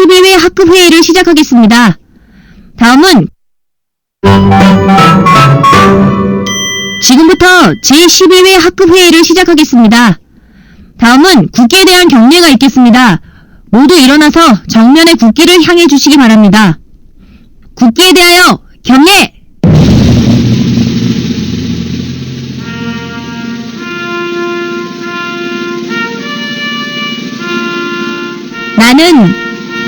제11회 학급회의를 시작하겠습니다. 다음은 지금부터 제11회 학급회의를 시작하겠습니다. 다음은 국기에 대한 경례가 있겠습니다. 모두 일어나서 정면의 국기를 향해 주시기 바랍니다. 국기에 대하여 경례! 나는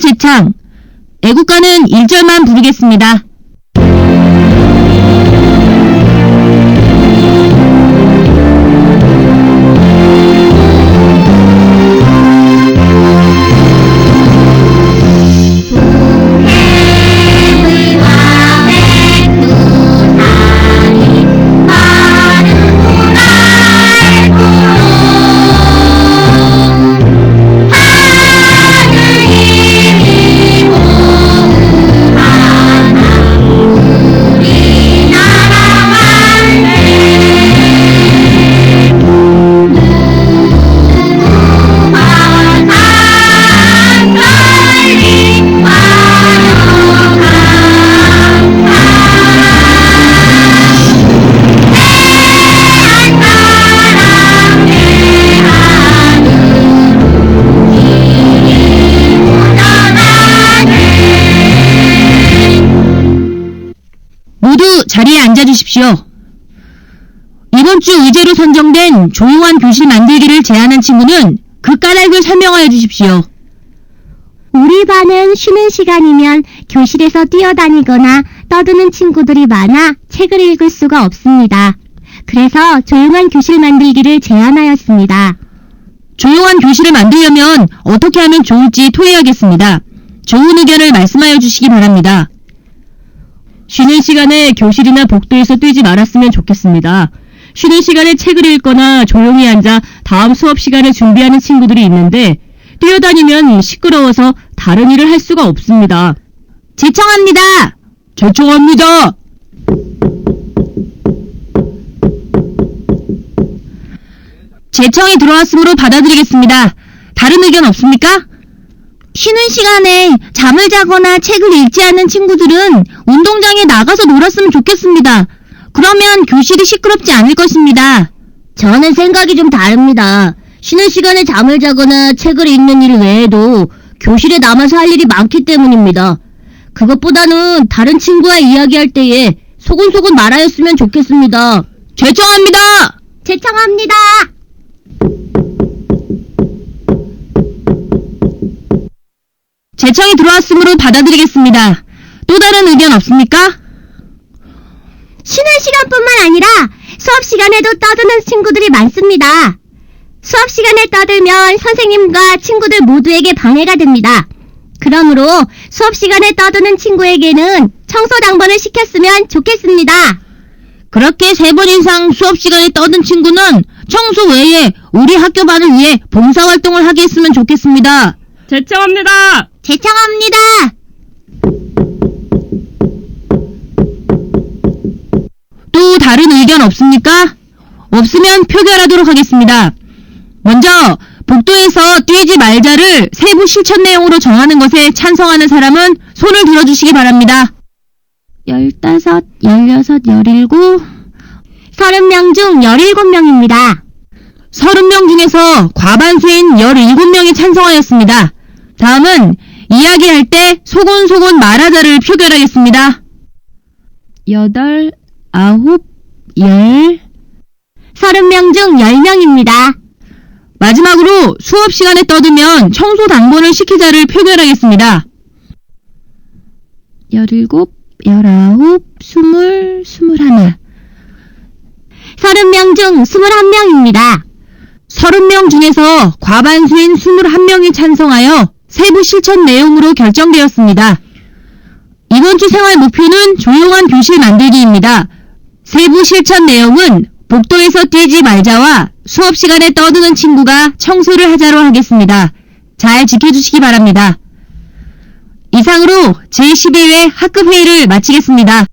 애국가 제창 애국가는 1절만 부르겠습니다. 앉아주십시오. 이번 주 의제로 선정된 조용한 교실 만들기를 제안한 친구는 그 까닭을 설명하여 주십시오. 우리 반은 쉬는 시간이면 교실에서 뛰어다니거나 떠드는 친구들이 많아 책을 읽을 수가 없습니다. 그래서 조용한 교실 만들기를 제안하였습니다. 조용한 교실을 만들려면 어떻게 하면 좋을지 토의하겠습니다. 좋은 의견을 말씀하여 주시기 바랍니다. 쉬는 시간에 교실이나 복도에서 뛰지 말았으면 좋겠습니다. 쉬는 시간에 책을 읽거나 조용히 앉아 다음 수업 시간을 준비하는 친구들이 있는데 뛰어다니면 시끄러워서 다른 일을 할 수가 없습니다. 제청합니다. 제청합니다. 제청이 들어왔으므로 받아들이겠습니다. 다른 의견 없습니까? 쉬는 시간에 잠을 자거나 책을 읽지 않는 친구들은 운동장에 나가서 놀았으면 좋겠습니다. 그러면 교실이 시끄럽지 않을 것입니다. 저는 생각이 좀 다릅니다. 쉬는 시간에 잠을 자거나 책을 읽는 일 외에도 교실에 남아서 할 일이 많기 때문입니다. 그것보다는 다른 친구와 이야기할 때에 소곤소곤 말하였으면 좋겠습니다. 제청합니다. 제청합니다. 제청이 들어왔으므로 받아들이겠습니다. 또 다른 의견 없습니까? 쉬는 시간뿐만 아니라 수업 시간에도 떠드는 친구들이 많습니다. 수업 시간에 떠들면 선생님과 친구들 모두에게 방해가 됩니다. 그러므로 수업 시간에 떠드는 친구에게는 청소 당번을 시켰으면 좋겠습니다. 그렇게 세 번 이상 수업 시간에 떠든 친구는 청소 외에 우리 학교 반을 위해 봉사활동을 하게 했으면 좋겠습니다. 제청합니다. 제청합니다. 또 다른 의견 없습니까? 없으면 표결하도록 하겠습니다. 먼저 복도에서 뛰지 말자를 세부 실천 내용으로 정하는 것에 찬성하는 사람은 손을 들어주시기 바랍니다. 15, 16, 17, 30명 중 17명입니다. 30명 중에서 과반수인 17명이 찬성하였습니다. 다음은 이야기할 때 소곤소곤 말하자를 표결하겠습니다. 8, 9, 10, 30명 중 10명입니다. 마지막으로 수업 시간에 떠들면 청소 당번을 시키자를 표결하겠습니다. 17, 19, 20, 21. 30명 중 21명입니다. 30명 중에서 과반수인 21명이 찬성하여 세부 실천 내용으로 결정되었습니다. 이번 주 생활 목표는 조용한 교실 만들기입니다. 세부 실천 내용은 복도에서 뛰지 말자와 수업 시간에 떠드는 친구가 청소를 하자로 하겠습니다. 잘 지켜주시기 바랍니다. 이상으로 제12회 학급회의를 마치겠습니다.